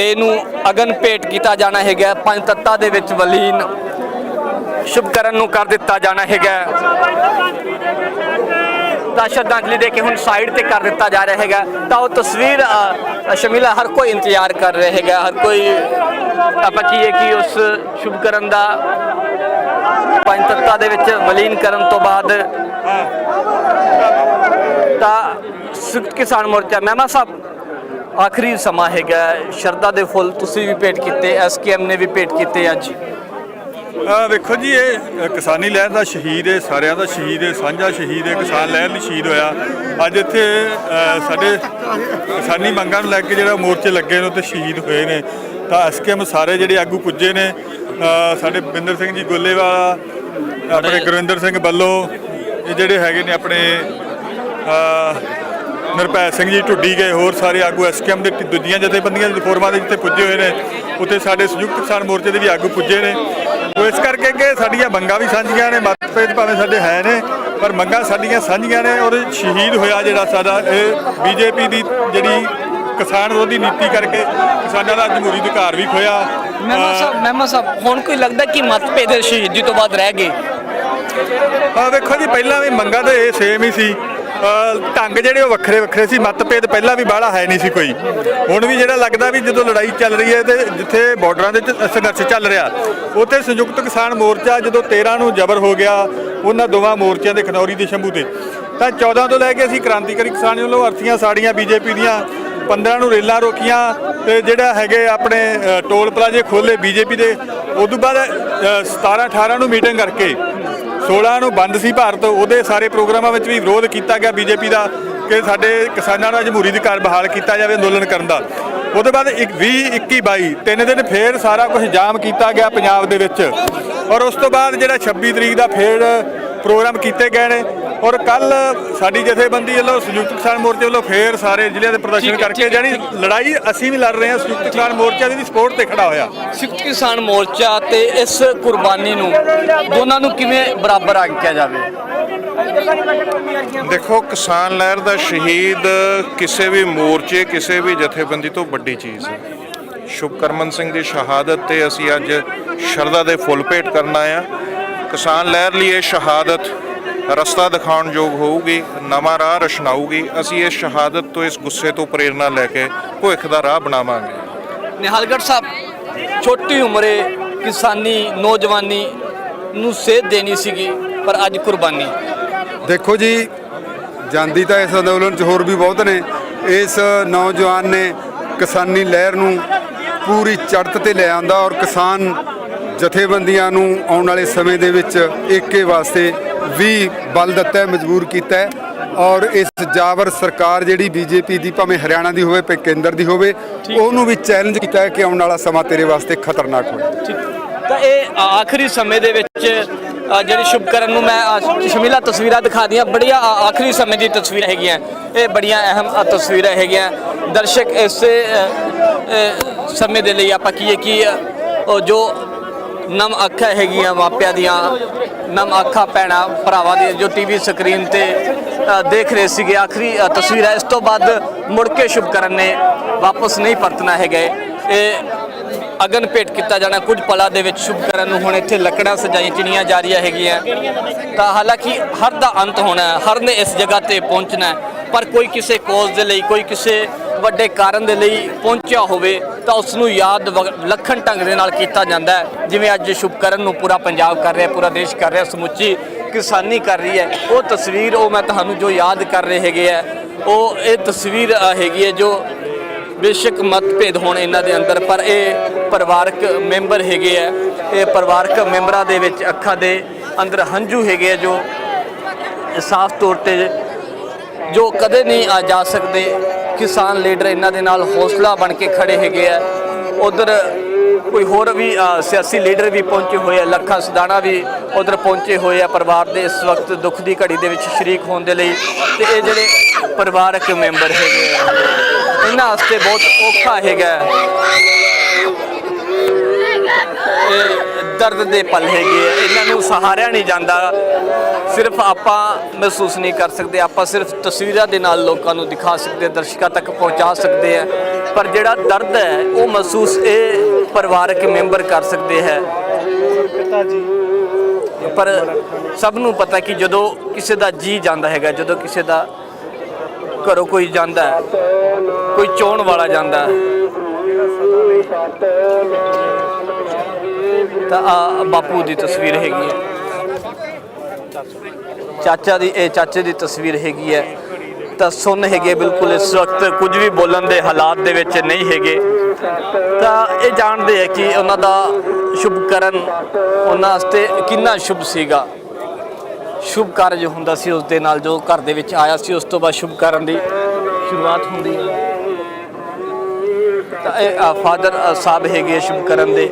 ਦੇਹ ਨੂੰ ਅਗਨ ਭੇਟ ਕੀਤਾ ਜਾਣਾ ਹੈਗਾ ਪੰਜ ਤੱਤਾਂ ਦੇ ਵਿੱਚ ਵਲੀਨ ਸ਼ੁਭਕਰਨ ਨੂੰ ਕਰ ਦਿੱਤਾ ਜਾਣਾ ਹੈਗਾ ਤਾਂ ਸ਼ਰਧਾਂਜਲੀ ਦੇ ਕੇ ਹੁਣ ਸਾਈਡ ਤੇ ਕਰ ਦਿੱਤਾ ਜਾ ਰਿਹਾ ਹੈਗਾ ਤਾਂ ਉਹ ਤਸਵੀਰ ਸ਼ਮੀਲਾ ਹਰ ਕੋਈ ਇੰਤਜ਼ਾਰ ਕਰ ਰਿਹਾ ਹੈਗਾ ਹਰ ਕੋਈ ਆਪਾਂ ਕਹੀਏ ਕਿ ਉਸ ਸ਼ੁਭਕਰਨ ਦਾ ਪੰਜ ਤੱਤਾਂ ਦੇ ਵਿੱਚ ਵਲੀਨ ਕਰਨ ਤੋਂ ਬਾਅਦ ਤਾਂ ਸੰਯੁਕਤ ਕਿਸਾਨ ਮੋਰਚਾ ਮਹਿਮਾ ਸਾਹਿਬ ਆਖਰੀ ਸਮਾਂ ਹੈਗਾ ਸ਼ਰਧਾ ਦੇ ਫੁੱਲ ਤੁਸੀਂ ਵੀ ਭੇਟ ਕੀਤੇ ਐਸਕੇਐਮ ਨੇ ਵੀ ਭੇਟ ਕੀਤੇ ਅੱਜ। ਆ ਵੇਖੋ ਜੀ ਇਹ ਕਿਸਾਨੀ ਲਹਿਰ ਦਾ ਸ਼ਹੀਦ ਹੈ ਸਾਰਿਆਂ ਦਾ ਸ਼ਹੀਦ ਹੈ ਸਾਂਝਾ ਸ਼ਹੀਦ ਹੈ ਕਿਸਾਨ ਲਹਿਰ ਲਈ ਸ਼ਹੀਦ ਹੋਇਆ। ਅੱਜ ਇੱਥੇ ਅ, ਸਾਡੇ ਕਿਸਾਨੀ ਮੰਗਾਂ ਨੂੰ ਲੈ ਕੇ ਜਿਹੜਾ ਮੋਰਚੇ ਲੱਗੇ ਨੇ ਉੱਥੇ ਸ਼ਹੀਦ ਹੋਏ ਨੇ। ਤਾਂ ਐਸਕੇਐਮ ਸਾਰੇ ਜਿਹੜੇ ਆਗੂ ਪੁੱਜੇ ਨੇ ਅ, ਸਾਡੇ ਬਿੰਦਰ ਸਿੰਘ ਜੀ ਗੋਲੇਵਾਲਾ ਆਪਣੇ ਗੁਰਵਿੰਦਰ ਸਿੰਘ ਬੱਲੋ ਇਹ ਜਿਹੜੇ ਹੈਗੇ ਨੇ ਆਪਣੇ ਅ, ਨਿਰਭੈ ਸਿੰਘ ਜੀ ਢੁੱਡੀ ਗਏ ਹੋਰ ਸਾਰੇ ਆਗੂ ਐਸਕੇਐਮ ਦੇ ਦੂਜੀਆਂ ਜਥੇਬੰਦੀਆਂ ਦੇ ਫੋਰਮਾਂ ਦੇ ਜਿੱਥੇ ਪੁੱਜੇ ਹੋਏ ਨੇ ਉੱਥੇ ਸਾਡੇ ਸੰਯੁਕਤ ਕਿਸਾਨ ਮੋਰਚੇ ਦੇ ਵੀ ਆਗੂ ਪੁੱਜੇ ਨੇ। ਉਹ ਇਸ ਕਰਕੇ ਕਿ ਸਾਡੀਆਂ ਮੰਗਾਂ ਵੀ ਸਾਂਝੀਆਂ ਨੇ ਮਤਭੇਦ ਭਾਵੇਂ ਸਾਡੇ ਹੈ ਨੇ ਪਰ ਮੰਗਾਂ ਸਾਡੀਆਂ ਸਾਂਝੀਆਂ ਨੇ ਔਰ ਸ਼ਹੀਦ ਹੋਇਆ ਜਿਹੜਾ ਸਾਡਾ ਇਹ ਬੀਜੇਪੀ ਦੀ ਜਿਹੜੀ ਕਿਸਾਨ ਵਿਰੋਧੀ ਨੀਤੀ ਕਰਕੇ ਕਿਸਾਨਾਂ ਦਾ ਜਮਹੂਰੀ ਅਧਿਕਾਰ ਵੀ ਖੋਇਆ ਮਹਿਮਾ ਸਾਹਿਬ ਮਹਿਮਾ ਸਾਹਿਬ ਹੁਣ ਕੋਈ ਲੱਗਦਾ ਕਿ ਮਤਭੇਦ ਸ਼ਹੀਦੀ ਤੋਂ ਬਾਅਦ ਰਹਿ ਗਏ? ਆ ਵੇਖੋ ਜੀ ਪਹਿਲਾਂ ਵੀ ਮੰਗਾਂ ਤਾਂ ਇਹ ਸੇਮ ਹੀ ਸੀ। ਢੰਗ ਜਿਹੜੇ ਉਹ ਵੱਖਰੇ ਵੱਖਰੇ ਸੀ ਮਤਭੇਦ ਪਹਿਲਾਂ ਵੀ ਬਾਹਲਾ ਹੈ ਨਹੀਂ ਸੀ ਕੋਈ। ਹੁਣ ਵੀ ਜਿਹੜਾ ਲੱਗਦਾ ਵੀ ਜਦੋਂ ਲੜਾਈ ਚੱਲ ਰਹੀ ਹੈ ਤੇ ਜਿੱਥੇ ਬਾਰਡਰਾਂ ਦੇ ਵਿੱਚ ਸੰਘਰਸ਼ ਚੱਲ ਰਿਹਾ ਉੱਥੇ ਸੰਯੁਕਤ ਕਿਸਾਨ ਮੋਰਚਾ ਜਦੋਂ 13 ਨੂੰ ਜ਼ਬਰ ਹੋ ਗਿਆ ਉਹਨਾਂ ਦੋਵਾਂ ਮੋਰਚਿਆਂ ਦੇ ਖਨੌਰੀ ਦੇ ਸ਼ੰਭੂ ਤੇ। ਤਾਂ 14 ਤੋਂ ਲੈ ਕੇ ਅਸੀਂ ਕ੍ਰਾਂਤੀਕਾਰੀ ਕਿਸਾਨ ਵੱਲੋਂ ਅਰਥੀਆਂ ਸਾੜੀਆਂ ਬੀਜੇਪੀ ਦੀਆਂ 15 ਨੂੰ ਰੇਲਾਂ ਰੋਕੀਆਂ ਤੇ ਜਿਹੜਾ ਹੈਗੇ ਆਪਣੇ ਟੋਲ ਪਲਾਜ਼ੇ ਖੋਲੇ ਬੀਜੇਪੀ ਦੇ। ਉਦੋਂ ਬਾਅਦ ਅ, 17 18 ਨੂੰ ਮੀਟਿੰਗ ਕਰਕੇ 16 ਨੂੰ ਬੰਦ ਸੀ ਭਾਰਤ, ਉਹਦੇ ਸਾਰੇ ਪ੍ਰੋਗਰਾਮਾਂ ਵਿੱਚ ਵੀ ਵਿਰੋਧ ਕੀਤਾ ਗਿਆ ਬੀਜੇਪੀ ਦਾ ਕਿ ਸਾਡੇ ਕਿਸਾਨਾਂ ਦਾ ਜਮਹੂਰੀ ਅਧਿਕਾਰ ਬਹਾਲ ਕੀਤਾ ਜਾਵੇ ਅੰਦੋਲਨ ਕਰਨ ਦਾ। ਉਹਦੇ ਬਾਅਦ 20 21 22 ਤਿੰਨ ਦਿਨ ਫੇਰ ਸਾਰਾ ਕੁਝ ਜਾਮ ਕੀਤਾ ਗਿਆ ਪੰਜਾਬ ਦੇ ਵਿੱਚ। ਔਰ ਉਸ ਤੋਂ ਬਾਅਦ ਜਿਹੜਾ 26 ਤਰੀਕ ਦਾ ਫੇਰ ਪ੍ਰੋਗਰਾਮ ਕੀਤੇ ਗਏ ਨੇ ਔਰ ਕੱਲ ਸਾਡੀ ਜਥੇਬੰਦੀ ਵੱਲੋਂ ਸੰਯੁਕਤ ਕਿਸਾਨ ਮੋਰਚੇ ਵੱਲੋਂ ਫੇਰ ਸਾਰੇ ਜ਼ਿਲ੍ਹਿਆਂ ਦੇ ਪ੍ਰਦਰਸ਼ਨ ਕਰਕੇ ਜਾਨੀ ਲੜਾਈ ਅਸੀਂ ਵੀ ਲੜ ਰਹੇ ਹਾਂ ਸੰਯੁਕਤ ਕਿਸਾਨ ਮੋਰਚਾ ਦੀ ਸਪੋਰਟ ਤੇ ਖੜਾ ਹੋਇਆ। ਸੰਯੁਕਤ ਕਿਸਾਨ ਮੋਰਚਾ ਤੇ ਇਸ ਕੁਰਬਾਨੀ ਨੂੰ ਦੋਨਾਂ ਨੂੰ ਕਿਵੇਂ ਬਰਾਬਰ ਆਂਕਿਆ ਜਾਵੇ? ਦੇਖੋ ਕਿਸਾਨ ਲਹਿਰ ਦਾ ਸ਼ਹੀਦ ਕਿਸੇ ਵੀ ਮੋਰਚੇ ਕਿਸੇ ਵੀ ਜਥੇਬੰਦੀ ਤੋਂ ਵੱਡੀ ਚੀਜ਼ ਹੈ। ਸ਼ੁਭਕਰਮਨ ਸਿੰਘ ਦੀ ਸ਼ਹਾਦਤ ਤੇ ਅਸੀਂ ਅੱਜ ਸ਼ਰਧਾ ਦੇ ਫੁੱਲ ਭੇਟ ਕਰਨ ਹਾਂ। ਕਿਸਾਨ ਲਹਿਰ ਲਈ ਇਹ ਸ਼ਹਾਦਤ ਰਸਤਾ ਦਿਖਾਉਣ ਯੋਗ ਹੋਊਗੀ ਨਵਾਂ ਰਾਹ ਰਚਨਾਊਗੀ ਅਸੀਂ ਇਸ ਸ਼ਹਾਦਤ ਤੋਂ ਇਸ ਗੁੱਸੇ ਤੋਂ ਪ੍ਰੇਰਣਾ ਲੈ ਕੇ ਭਵਿੱਖ ਦਾ ਰਾਹ ਬਣਾਵਾਂਗੇ। ਨਿਹਾਲਗੜ੍ਹ ਸਾਹਿਬ ਛੋਟੀ ਉਮਰੇ ਕਿਸਾਨੀ ਨੌਜਵਾਨੀ ਨੂੰ ਸੇਧ ਦੇਣੀ ਸੀਗੀ ਪਰ ਅੱਜ ਕੁਰਬਾਨੀ। ਦੇਖੋ ਜੀ ਜਾਂਦੀ ਤਾਂ ਇਸ ਅੰਦੋਲਨ 'ਚ ਹੋਰ ਵੀ ਬਹੁਤ ਨੇ। ਇਸ ਨੌਜਵਾਨ ਨੇ ਕਿਸਾਨੀ ਲਹਿਰ ਨੂੰ ਪੂਰੀ ਚੜ੍ਹਤ ਤੇ ਲੈ ਆਂਦਾ ਔਰ ਕਿਸਾਨ ਜਥੇਬੰਦੀਆਂ ਨੂੰ ਆਉਣ ਵਾਲੇ ਸਮੇਂ ਦੇ ਵਿੱਚ ਏਕੇ ਵਾਸਤੇ ਵੀ ਬਲ ਦਿੱਤਾ ਮਜਬੂਰ ਕੀਤਾ ਔਰ ਇਸ ਜਾਬਰ ਸਰਕਾਰ ਜਿਹੜੀ ਬੀਜੇਪੀ ਦੀ ਭਾਵੇਂ ਹਰਿਆਣਾ ਦੀ ਹੋਵੇ ਭਾਵੇਂ ਕੇਂਦਰ ਦੀ ਹੋਵੇ ਉਹਨੂੰ ਵੀ ਚੈਲੰਜ ਕੀਤਾ ਕਿ ਆਉਣ ਵਾਲਾ ਸਮਾਂ ਤੇਰੇ ਵਾਸਤੇ ਖਤਰਨਾਕ ਹੋਵੇ। ਤਾਂ ਇਹ ਆਖਰੀ ਸਮੇਂ ਦੇ ਵਿੱਚ ਜਿਹੜੀ ਸ਼ੁਭਕਰਨ ਨੂੰ ਮੈਂ ਸ਼ਮੀਲਾ ਤਸਵੀਰਾਂ ਦਿਖਾ ਦੀਆਂ ਬੜੀਆਂ ਆਖਰੀ ਸਮੇਂ ਦੀ ਤਸਵੀਰਾਂ ਹੈਗੀਆਂ। ਇਹ ਬੜੀਆਂ ਅਹਿਮ ਤਸਵੀਰਾਂ ਹੈਗੀਆਂ। ਦਰਸ਼ਕ ਇਸੇ ਸਮੇਂ ਦੇ ਲਈ ਆਪਾਂ ਕਿ ਉਹ ਜੋ ਨਮ ਅੱਖਾਂ ਹੈਗੀਆਂ ਮਾਪਿਆਂ ਦੀਆਂ ਨਮ ਅੱਖਾਂ ਪੈਣਾ ਭਰਾਵਾਂ ਦੀਆਂ ਜੋ ਟੀਵੀ ਸਕਰੀਨ ਤੇ ਦੇਖ ਰਹੇ ਸੀਗੇ ਆਖਰੀ ਅ, ਤਸਵੀਰ ਹੈ ਇਸ ਤੋਂ ਬਾਅਦ ਮੁੜ ਕੇ ਸ਼ੁਭਕਰਨ ਨੇ ਵਾਪਸ ਨਹੀਂ ਪਰਤਣਾ ਹੈਗਾ ਇਹ। ਅਗਨ ਭੇਟ ਕੀਤਾ ਜਾਣਾ ਕੁਝ ਪਲਾਂ ਦੇ ਵਿੱਚ ਸ਼ੁਭਕਰਨ ਨੂੰ ਹੁਣ ਇੱਥੇ ਲੱਕੜਾਂ ਸਜਾਈਆਂ ਚਿਣੀਆਂ ਜਾ ਰਹੀਆਂ ਹੈਗੀਆਂ। ਤਾਂ ਹਾਲਾਂਕਿ ਹਰ ਦਾ ਅੰਤ ਹੋਣਾ ਹੈ ਹਰ ਨੇ ਇਸ ਜਗ੍ਹਾ ਤੇ ਪਹੁੰਚਣਾ ਪਰ ਕੋਈ ਕਿਸੇ ਕੋਜ਼ ਦੇ ਲਈ ਕੋਈ ਕਿਸੇ ਵੱਡੇ ਕਾਰਨ ਦੇ ਲਈ ਪਹੁੰਚਿਆ ਹੋਵੇ ਤਾਂ ਉਸ ਨੂੰ ਯਾਦ ਵ- ਵਿਲੱਖਣ ਢੰਗ ਦੇ ਨਾਲ ਕੀਤਾ ਜਾਂਦਾ ਹੈ। ਜਿਵੇਂ ਅੱਜ ਸ਼ੁਭਕਰਨ ਨੂੰ ਪੂਰਾ ਪੰਜਾਬ ਕਰ ਰਿਹਾ, ਪੂਰਾ ਦੇਸ਼ ਕਰ ਰਿਹਾ, ਸਮੁੱਚੀ ਕਿਸਾਨੀ ਕਰ ਰਹੀ ਹੈ। ਉਹ ਤਸਵੀਰ, ਉਹ ਮੈਂ ਤੁਹਾਨੂੰ ਜੋ ਯਾਦ ਕਰ ਰਹੇ ਹੈਗੇ ਆ, ਉਹ ਇਹ ਤਸਵੀਰ ਹੈਗੀ ਹੈ ਜੋ ਬੇਸ਼ੱਕ ਮਤਭੇਦ ਹੋਣ ਇਹਨਾਂ ਦੇ ਅੰਦਰ, ਪਰ ਇਹ ਪਰਿਵਾਰਕ ਮੈਂਬਰ ਹੈਗੇ ਆ। ਇਹ ਪਰਿਵਾਰਕ ਮੈਂਬਰਾਂ ਦੇ ਵਿੱਚ ਅੱਖਾਂ ਦੇ ਅੰਦਰ ਹੰਝੂ ਹੈਗੇ ਆ ਜੋ ਸਾਫ਼ ਤੌਰ ਤੇ ਜੋ ਕਦੇ ਨਹੀਂ ਆ ਜਾ ਸਕਦੇ। ਕਿਸਾਨ ਲੀਡਰ ਇਹਨਾਂ ਦੇ ਨਾਲ ਹੌਸਲਾ ਬਣ ਕੇ ਖੜੇ ਹੈਗੇ ਆ। ਉਧਰ ਕੋਈ ਹੋਰ ਵੀ ਸਿਆਸੀ ਲੀਡਰ ਵੀ ਪਹੁੰਚੇ ਹੋਏ ਆ, ਲੱਖਾ ਸਦਾਣਾ ਵੀ ਉਧਰ ਪਹੁੰਚੇ ਹੋਏ ਆ ਪਰਿਵਾਰ ਦੇ ਇਸ ਵਕਤ ਦੁੱਖ ਦੀ ਘੜੀ ਦੇ ਵਿੱਚ ਸ਼ਰੀਕ ਹੋਣ ਦੇ ਲਈ ਤੇ ਇਹ ਜਿਹੜੇ ਪਰਿਵਾਰਕ ਮੈਂਬਰ ਹੈਗੇ ਆ, ਇਹਨਾਂ ਵਾਸਤੇ ਬਹੁਤ ਔਖਾ ਹੈਗਾ। ਦਰਦ ਦੇ ਪਲ ਹੈਗੇ ਆ, ਇਹਨਾਂ ਨੂੰ ਸਹਾਰਿਆ ਨਹੀਂ ਜਾਂਦਾ। ਸਿਰਫ ਆਪਾਂ ਮਹਿਸੂਸ ਨਹੀਂ ਕਰ ਸਕਦੇ, ਆਪਾਂ ਸਿਰਫ ਤਸਵੀਰਾਂ ਦੇ ਨਾਲ ਲੋਕਾਂ ਨੂੰ ਦਿਖਾ ਸਕਦੇ, ਦਰਸ਼ਕਾਂ ਤੱਕ ਪਹੁੰਚਾ ਸਕਦੇ ਆ। ਪਰ ਜਿਹੜਾ ਦਰਦ ਹੈ, ਉਹ ਮਹਿਸੂਸ ਇਹ ਪਰਿਵਾਰਕ ਮੈਂਬਰ ਕਰ ਸਕਦੇ ਹੈ। ਪਰ ਸਭ ਨੂੰ ਪਤਾ ਕਿ ਜਦੋਂ ਕਿਸੇ ਦਾ ਜੀ ਜਾਂਦਾ ਹੈਗਾ, ਜਦੋਂ ਕਿਸੇ ਦਾ ਘਰੋਂ ਕੋਈ ਜਾਂਦਾ ਕੋਈ ਚੋਣ ਵਾਲਾ ਜਾਂਦਾ ਤਾਂ ਆ ਬਾਪੂ ਦੀ ਤਸਵੀਰ ਹੈਗੀ ਹੈ। ਚਾਚਾ ਦੀ, ਇਹ ਚਾਚੇ ਦੀ ਤਸਵੀਰ ਹੈਗੀ ਹੈ। ਤਾਂ ਸੁਣ ਹੈਗੇ ਬਿਲਕੁਲ ਇਸ ਵਕਤ ਕੁਝ ਵੀ ਬੋਲਣ ਦੇ ਹਾਲਾਤ ਦੇ ਵਿੱਚ ਨਹੀਂ ਹੈਗੇ। ਤਾਂ ਇਹ ਜਾਣਦੇ ਆ ਕਿ ਉਹਨਾਂ ਦਾ ਸ਼ੁਭਕਰਨ ਉਹਨਾਂ ਵਾਸਤੇ ਕਿੰਨਾ ਸ਼ੁਭ ਸੀਗਾ। ਸ਼ੁਭ ਕਾਰਜ ਹੁੰਦਾ ਸੀ ਉਸ ਦੇ ਨਾਲ, ਜੋ ਘਰ ਦੇ ਵਿੱਚ ਆਇਆ ਸੀ, ਉਸ ਤੋਂ ਬਾਅਦ ਸ਼ੁਭ ਕਰਨ ਦੀ ਸ਼ੁਰੂਆਤ ਹੁੰਦੀ ਹੈ। ਤਾਂ ਇਹ ਫਾਦਰ ਸਾਹਿਬ ਹੈਗੇ ਆ ਸ਼ੁਭ ਕਰਨ ਦੇ।